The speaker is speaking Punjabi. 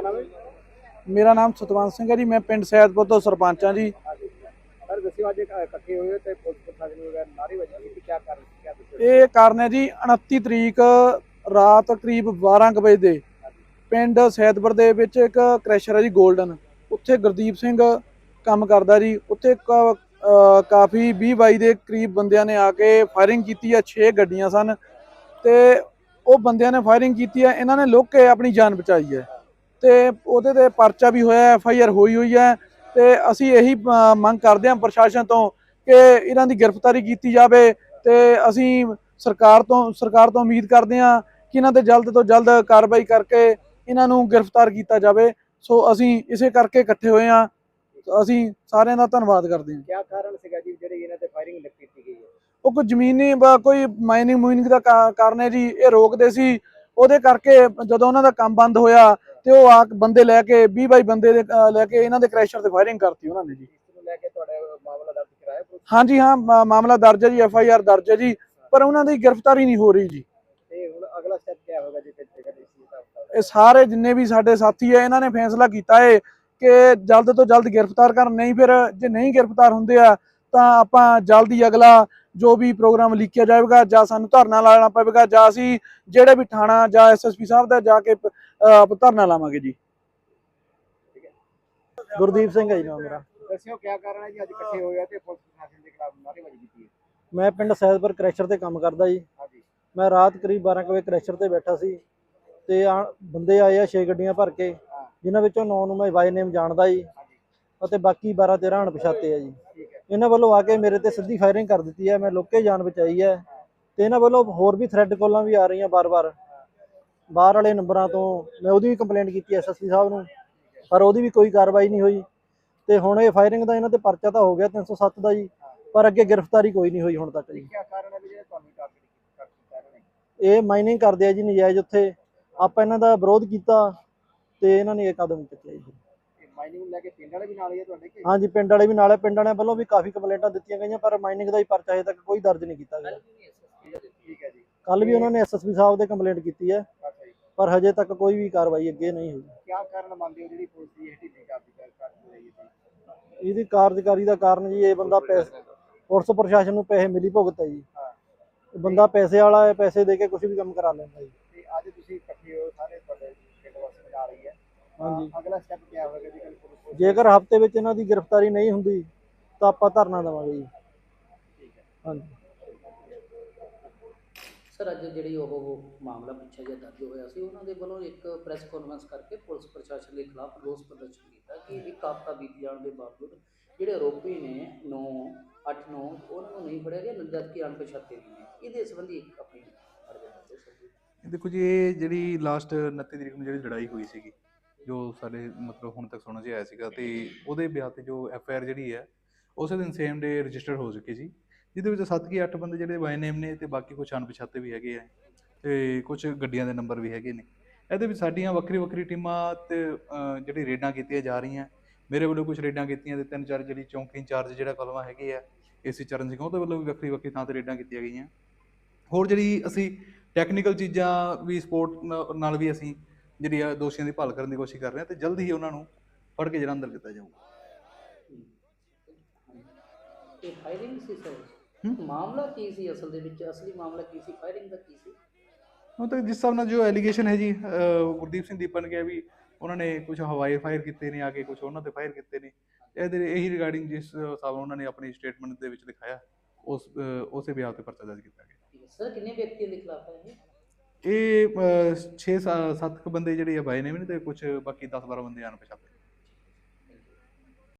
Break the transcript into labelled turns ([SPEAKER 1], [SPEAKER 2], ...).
[SPEAKER 1] ਕਿਆ ਨਾਮ ਹੈ?
[SPEAKER 2] ਮੇਰਾ ਨਾਮ ਸਤਵੰਤ ਸਿੰਘ ਹੈ ਜੀ ਮੈਂ ਪਿੰਡ ਸੈਦਪੁਰ ਤੋਂ ਸਰਪੰਚ ਹਾਂ ਜੀ।
[SPEAKER 1] ਸਰ ਦੱਸਿਓ ਅੱਜ ਇਕੱਠੇ ਹੋਏ ਤੇ ਪੁਲਿਸ ਪ੍ਰਸ਼ਾਸਨ ਵਗੈਰਾ ਨਾਰੇ ਵਜੇ ਕੀ ਕਾਰਨ ਸੀ ਕਿਆ
[SPEAKER 2] ਇਹ ਕਾਰਨ ਹੈ ਜੀ 29 ਤਰੀਕ ਰਾਤ ਕਰੀਬ 12 ਵਜੇ ਦੇ ਪਿੰਡ ਸੈਦਪੁਰ ਦੇ ਵਿੱਚ ਇੱਕ ਕ੍ਰੈਸ਼ਰ ਹੈ ਜੀ ਗੋਲਡਨ। ਉੱਥੇ ਗੁਰਦੀਪ ਸਿੰਘ ਕੰਮ ਕਰਦਾ ਜੀ ਉੱਥੇ ਕਾਫੀ 20 ਬਾਈ ਦੇ ਕਰੀਬ ਬੰਦਿਆਂ ਨੇ ਆ ਕੇ ਫਾਇਰਿੰਗ ਕੀਤੀ ਆ 6 ਗੱਡੀਆਂ ਸਨ। ਤੇ ਉਹ ਬੰਦਿਆਂ ਨੇ ਫਾਇਰਿੰਗ ਕੀਤੀ ਆ ਇਹਨਾਂ ਨੇ ਲੋਕ ਕੇ ਆਪਣੀ ਜਾਨ ਬਚਾਈ ਹੈ। ਤੇ ਉਹਦੇ ਤੇ ਪਰਚਾ ਵੀ ਹੋਇਆ ਐਫ ਆਈ ਆਰ ਹੋਈ ਹੋਈ ਹੈ ਤੇ ਅਸੀਂ ਇਹੀ ਮੰਗ ਕਰਦੇ ਹਾਂ ਪ੍ਰਸ਼ਾਸਨ ਤੋਂ ਕਿ ਇਹਨਾਂ ਦੀ ਗ੍ਰਿਫਤਾਰੀ ਕੀਤੀ ਜਾਵੇ ਤੇ ਅਸੀਂ ਸਰਕਾਰ ਤੋਂ ਸਰਕਾਰ ਤੋਂ ਉਮੀਦ ਕਰਦੇ ਹਾਂ ਕਿ ਇਹਨਾਂ ਤੇ ਜਲਦ ਤੋਂ ਜਲਦ ਕਾਰਵਾਈ ਕਰਕੇ ਇਹਨਾਂ ਨੂੰ ਗ੍ਰਿਫਤਾਰ ਕੀਤਾ ਜਾਵੇ। ਸੋ ਅਸੀਂ ਇਸੇ ਕਰਕੇ ਇਕੱਠੇ ਹੋਏ ਹਾਂ। ਅਸੀਂ ਸਾਰਿਆਂ ਦਾ ਧੰਨਵਾਦ ਕਰਦੇ ਹਾਂ।
[SPEAKER 1] ਕੀ ਕਾਰਨ ਸੀਗਾ ਜੀ ਜਿਹੜੇ ਇਹਨਾਂ ਤੇ ਫਾਇਰਿੰਗ ਕੀਤੀ ਗਈ
[SPEAKER 2] ਉਹ ਕੋਈ ਜ਼ਮੀਨੀ ਕੋਈ ਮਾਈਨਿੰਗ ਮੂਇਨਿੰਗ ਦਾ ਕਾਰਨ ਹੈ ਜੀ। ਇਹ ਰੋਕਦੇ ਸੀ। ਉਹਦੇ ਕਰਕੇ ਜਦੋਂ ਉਹਨਾਂ ਦਾ ਕੰਮ ਬੰਦ ਹੋਇਆ ਤੇ ਉਹ ਆ ਬੰਦੇ ਲੈ ਕੇ 20 ਬਾਈ ਬੰਦੇ ਦੇ ਲੈ ਕੇ ਇਹਨਾਂ ਦੇ ਕ੍ਰੈਸ਼ਰ ਤੇ ਫਾਇਰਿੰਗ ਕਰਤੀ ਉਹਨਾਂ ਨੇ ਜੀ।
[SPEAKER 1] ਲੈ ਕੇ ਤੁਹਾਡਾ ਮਾਮਲਾ ਦਰਜ ਕਰਾਇਆ
[SPEAKER 2] ਹਾਂਜੀ, ਹਾਂ ਮਾਮਲਾ ਦਰਜ ਹੈ ਜੀ, ਐਫ ਆਈ ਆਰ ਦਰਜ ਹੈ ਜੀ, ਪਰ ਉਹਨਾਂ ਦੀ ਗ੍ਰਿਫਤਾਰੀ ਨਹੀਂ ਹੋ ਰਹੀ ਜੀ
[SPEAKER 1] ਤੇ ਹੁਣ ਅਗਲਾ ਸਟੈਪ ਕੀ ਹੋਗਾ ਜੀ।
[SPEAKER 2] ਇਹ ਸਾਰੇ ਜਿੰਨੇ ਵੀ ਸਾਡੇ ਸਾਥੀ ਹੈ, ਇਹਨਾਂ ਨੇ ਫੈਸਲਾ ਕੀਤਾ ਹੈ ਕਿ ਜਲਦ ਤੋਂ ਜਲਦ ਗ੍ਰਿਫਤਾਰ ਕਰਨ, ਨਹੀਂ ਫਿਰ ਜੇ ਨਹੀਂ ਗ੍ਰਿਫਤਾਰ ਹੁੰਦੇ ਆ ਤਾਂ ਆਪਾਂ ਜਲਦੀ ਅਗਲਾ ਜੋ ਵੀ ਪ੍ਰੋਗਰਾਮ ਲਿਖਿਆ ਜਾਵੇਗਾ ਜਾਂ ਸਾਨੂੰ ਧਰਨਾ ਲਾਣਾ ਪਵੇਗਾ ਜਾਂ ਅਸੀਂ ਜਿਹੜੇ ਵੀ ਥਾਣਾ ਜਾਂ ਐਸਐਸਪੀ ਸਾਹਿਬ ਦਾ ਜਾ ਕੇ ਅਹ, ਧਰਨਾ ਲਾਵਾਂਗੇ ਜੀ।
[SPEAKER 3] ਗੁਰਦੀਪ ਸਿੰਘ ਹੈ ਜੀ ਨਾਮ ਮੇਰਾ।
[SPEAKER 1] ਦੱਸਿਓ ਕੀ ਕਾਰਨ ਹੈ ਜੀ? ਅੱਜ ਇਕੱਠੇ ਹੋਏ ਆ ਤੇ ਪੁਲਿਸ ਪ੍ਰਸ਼ਾਸਨ ਦੇ ਖਿਲਾਫ ਨਾਅਰੇਬਾਜ਼ੀ ਕੀਤੀ ਹੈ।
[SPEAKER 3] ਮੈਂ ਪਿੰਡ ਸੈਦਪੁਰ ਕ੍ਰੈਸ਼ਰ ਤੇ ਕੰਮ ਕਰਦਾ ਜੀ।
[SPEAKER 1] ਹਾਂਜੀ।
[SPEAKER 3] ਮੈਂ ਰਾਤ ਕਰੀਬ 12 ਕੁ ਵਜੇ ਕ੍ਰੈਸ਼ਰ ਤੇ ਬੈਠਾ ਸੀ ਤੇ ਬੰਦੇ ਆਏ ਆ 6 ਗੱਡੀਆਂ ਭਰ ਕੇ ਜਿਨ੍ਹਾਂ ਵਿੱਚੋਂ 9 ਨੂੰ ਮੈਂ ਬਾਈ ਨੇਮ ਜਾਣਦਾ ਜੀ ਅਤੇ ਬਾਕੀ 12 13 ਅਣਪਛਾਤੇ ਆ ਜੀ। ਇਹਨਾਂ ਵੱਲੋਂ ਆ ਕੇ ਮੇਰੇ ਤੇ ਸਿੱਧੀ ਫਾਇਰਿੰਗ ਕਰ ਦਿੱਤੀ ਹੈ ਮੈਂ ਲੋਕੇ ਜਾਨ ਬਚਾਈ ਹੈ ਤੇ ਇਹਨਾਂ ਵੱਲੋਂ ਹੋਰ ਵੀ ਥ੍ਰੈਡ ਕਾਲਾਂ ਵੀ ਆ ਰਹੀਆਂ ਬਾਰ-ਬਾਰ ਬਾਹਰ ਵਾਲੇ ਨੰਬਰਾਂ ਤੋਂ ਮੈਂ ਉਹਦੀ ਵੀ ਕੰਪਲੇਂਟ ਕੀਤੀ ਐਸਐਸਪੀ ਸਾਹਿਬ ਨੂੰ ਪਰ ਉਹਦੀ ਵੀ ਕੋਈ ਕਾਰਵਾਈ ਨਹੀਂ ਹੋਈ ਤੇ ਹੁਣ ਇਹ ਫਾਇਰਿੰਗ ਦਾ ਇਹਨਾਂ ਤੇ ਪਰਚਾ ਤਾਂ ਹੋ ਗਿਆ 307 ਦਾ ਜੀ ਪਰ ਅੱਗੇ ਗ੍ਰਿਫਤਾਰੀ ਕੋਈ ਨਹੀਂ ਹੋਈ ਹੁਣ ਤੱਕ ਜੀ। ਇਹ ਮਾਈਨਿੰਗ ਕਰਦੇ ਆ ਜੀ ਨਜਾਇਜ਼ ਉੱਥੇ ਆਪਾਂ ਇਹਨਾਂ ਦਾ ਵਿਰੋਧ ਕੀਤਾ ਤੇ ਇਹਨਾਂ ਨੇ ਇਹ ਕਦਮ ਚੁੱਕਿਆ ਜੀ।
[SPEAKER 1] ਮਾਈਨਿੰਗ ਨੂੰ ਲੈ ਕੇ ਪਿੰਡ ਵਾਲੇ ਵੀ ਨਾਲ ਹੀ ਹੈ ਤੁਹਾਡੇ ਕਿ?
[SPEAKER 3] ਹਾਂਜੀ ਪਿੰਡ ਵਾਲੇ ਵੀ ਨਾਲ ਹੈ ਪਿੰਡ ਵਾਲਿਆਂ ਵੱਲੋਂ ਵੀ ਕਾਫੀ ਕੰਪਲੇਂਟਾਂ ਦਿੱਤੀਆਂ ਗਈਆਂ ਪਰ ਮਾਈਨਿੰਗ ਦਾ ਹੀ ਪਰਚਾ ਹਜੇ ਤੱਕ ਕੋਈ ਦਰਜ ਨਹੀਂ ਕੀਤਾ ਗਿਆ।
[SPEAKER 1] ਠੀਕ ਹੈ ਜੀ।
[SPEAKER 3] ਕੱਲ ਵੀ ਉਹਨਾਂ ਨੇ ਐਸਐਸਪੀ ਸਾਹਿਬ ਦੇ ਕੰਪਲੇਂਟ ਕੀਤੀ ਹੈ ਪਰ ਹਜੇ ਤੱਕ ਕੋਈ ਵੀ ਕਾਰਵਾਈ ਅੱਗੇ ਨਹੀਂ ਹੋਈ।
[SPEAKER 1] ਕੀ ਕਾਰਨ ਮੰਨਦੇ ਹੋ ਜਿਹੜੀ ਪੁਲਿਸ ਦੀ ਇਹ ਢਿੱਲੀ ਕਰਦੀ ਕਰ ਕਰ ਰਹੀ ਹੈ
[SPEAKER 3] ਇਹਦੀ ਕਾਰਜਕਾਰੀ ਦਾ ਕਾਰਨ ਜੀ ਇਹ ਬੰਦਾ ਪੈਸੇ ਪੁਲਿਸ ਪ੍ਰਸ਼ਾਸਨ ਨੂੰ ਪੈਸੇ ਮਿਲੀ ਭੁਗਤ ਹੈ ਜੀ। ਬੰਦਾ ਪੈਸੇ ਵਾਲਾ ਹੈ ਪੈਸੇ ਦੇ ਕੇ ਕੁਝ ਵੀ ਕੰਮ ਕਰਾ ਲੈਂਦਾ ਜੀ।
[SPEAKER 1] ਤੇ ਅੱਜ ਤੁਸੀਂ ਇਕੱਠੇ ਹੋ ਸਾਰੇ ਤੁਹਾਡੇ ਪਿੰਡ ਵਾਸਤੇ ਨਾਲ ਹੀ ਹੈ।
[SPEAKER 3] ਹਾਂਜੀ।
[SPEAKER 1] ਅਗਲਾ ਸਟੈਪ ਕੀ ਹੋਵੇਗਾ ਜੀ ਕੱਲ?
[SPEAKER 3] ਜੇਕਰ ਹਫ਼ਤੇ ਵਿੱਚ ਇਹਨਾਂ ਦੀ ਗ੍ਰਿਫਤਾਰੀ ਨਹੀਂ ਹੁੰਦੀ ਤਾਂ ਆਪਾਂ ਧਰਨਾ ਦੇਵਾਂਗੇ ਜੀ।
[SPEAKER 1] ਠੀਕ ਹੈ।
[SPEAKER 3] ਹਾਂਜੀ।
[SPEAKER 4] ਸਰ ਅੱਜ ਜਿਹੜੀ ਉਹ ਮਾਮਲਾ ਪਿੱਛੇ ਜਿਹਾ ਦਰਜ ਹੋਇਆ ਸੀ ਉਹਨਾਂ ਦੇ ਵੱਲੋਂ ਇੱਕ ਪ੍ਰੈਸ ਕਾਨਫਰੰਸ ਕਰਕੇ ਪੁਲਿਸ ਪ੍ਰਸ਼ਾਸਨ ਦੇ ਖਿਲਾਫ ਰੋਸ ਪ੍ਰਦਰਸ਼ਨ ਕੀਤਾ ਕਿ ਇੱਕ ਹਫ਼ਤਾ ਬੀਤ ਜਾਣ ਦੇ ਬਾਵਜੂਦ ਜਿਹੜੇ ਆਰੋਪੀ ਨੇ 9 8 9 ਉਹਨਾਂ ਨੂੰ ਨਹੀਂ ਫੜਿਆ ਗਿਆ ਜਦ ਕਿ ਅਣਪਛਾਤੇ ਵੀ ਨੇ। ਇਹਦੇ ਸੰਬੰਧੀ ਇੱਕ ਆਪਣੀ ਅਰਜ਼ੀ ਦੱਸੋ
[SPEAKER 5] ਦੇਖੋ ਜੀ ਇਹ ਜਿਹੜੀ ਲਾਸਟ 29 ਤਰੀਕ ਨੂੰ ਜਿਹੜੀ ਲੜਾਈ ਹੋਈ ਸੀਗੀ ਜੋ ਸਾਡੇ ਮਤਲਬ ਹੁਣ ਤੱਕ ਸੁਣਨ 'ਚ ਆਇਆ ਸੀਗਾ ਤੇ ਉਹਦੇ ਵਿਆਹ ਤੇ ਜੋ ਐਫ ਆਈ ਆਰ ਜਿਹੜੀ ਹੈ, ਉਸੇ ਦਿਨ ਸੇਮ ਡੇ ਰਜਿਸਟਰ ਹੋ ਚੁੱਕੀ ਸੀ, ਜਿਹਦੇ ਵਿੱਚ 7 ਕੀ 8 ਬੰਦੇ ਜਿਹੜੇ ਬਾਈ ਨੇਮ ਨੇ ਤੇ ਬਾਕੀ ਕੁਝ ਅਣਪਛਾਤੇ ਵੀ ਹੈਗੇ ਆ ਤੇ ਕੁਝ ਗੱਡੀਆਂ ਦੇ ਨੰਬਰ ਵੀ ਹੈਗੇ ਨੇ। ਇਹਦੇ ਵਿੱਚ ਸਾਡੀਆਂ ਵੱਖਰੀ ਵੱਖਰੀ ਟੀਮਾਂ ਤੇ ਜਿਹੜੀ ਰੇਡਾਂ ਕੀਤੀਆਂ ਜਾ ਰਹੀਆਂ। ਮੇਰੇ ਵੱਲੋਂ ਕੁਝ ਰੇਡਾਂ ਕੀਤੀਆਂ ਤੇ ਤਿੰਨ ਚਾਰ ਜਿਹੜੀ ਚੌਂਕੀ ਇੰਚਾਰਜ ਜਿਹੜਾ ਕਲਮਾ ਹੈਗੇ ਆ, ਏਸੀ ਚਰਨ ਸਿੰਘ, ਉਹਦੇ ਵੱਲੋਂ ਵੀ ਵੱਖਰੀ ਵੱਖਰੀ ਥਾਂ ਤੇ ਰੇਡਾਂ ਕੀਤੀਆਂ ਗਈਆਂ। ਹੋਰ ਜਿਹੜੀ ਅਸੀਂ ਟੈਕਨੀਕਲ ਚੀਜ਼ਾਂ ਵੀ ਸਪੋਰਟ ਨਾਲ ਵੀ ਅਸੀਂ ਜਿਹੜੀ ਆ ਦੋਸ਼ੀਆਂ ਦੀ ਭਾਲ ਕਰਨ ਦੀ ਕੋਸ਼ਿਸ਼ ਕਰ ਰਹੇ ਹਾਂ ਤੇ ਜਲਦੀ ਹੀ ਉਹਨਾਂ ਨੂੰ ਫੜ ਕੇ ਅੰਦਰ ਕੀਤਾ ਜਾਊਗਾ।
[SPEAKER 4] ਇਹ ਫਾਇਰਿੰਗ ਸੀ ਸਰ? ਮਾਮਲਾ ਕੀ ਸੀ ਅਸਲ ਦੇ ਵਿੱਚ? ਅਸਲੀ ਮਾਮਲਾ ਕੀ ਸੀ? ਫਾਇਰਿੰਗ ਦਾ ਕੀ ਸੀ?
[SPEAKER 5] ਉਹ ਤਾਂ ਜਿਸ ਹਿਸਾਬ ਨਾਲ ਜੋ ਐਲੀਗੇਸ਼ਨ ਹੈ ਜੀ ਗੁਰਦੀਪ ਸਿੰਘ ਦੀਪਨ ਕਿਹਾ ਵੀ ਉਹਨਾਂ ਨੇ ਕੁਝ ਹਵਾਈ ਫਾਇਰ ਕੀਤੇ ਨੇ ਆ ਕੇ ਕੁਝ ਉਹਨਾਂ ਤੇ ਫਾਇਰ ਕੀਤੇ ਨੇ। ਇਹਦੇ ਇਹੀ ਰਿਗਾਰਡਿੰਗ ਜਿਸ ਹਿਸਾਬ ਨਾਲ ਉਹਨਾਂ ਨੇ ਆਪਣੀ ਸਟੇਟਮੈਂਟ ਦੇ ਵਿੱਚ ਦਿਖਾਇਆ ਉਸ ਉਸੇ ਬਿਆਨ ਤੇ ਪਰਚਾ ਦਰਜ ਕੀਤਾ ਗਿਆ।
[SPEAKER 4] ਸਰ ਕਿੰਨੇ ਵਿਅਕਤੀਆਂ ਦੇ ਖਿਲਾਫ ਹੈ ਇਹ?
[SPEAKER 5] ਇਹ 6 7 ਬੰਦੇ ਜਿਹੜੇ ਆ ਬਾਈ ਨੇ ਵੀ ਨੇ ਤੇ ਕੁਝ ਬਾਕੀ 10 12 ਬੰਦੇ ਅਣਪਛਾਤੇ।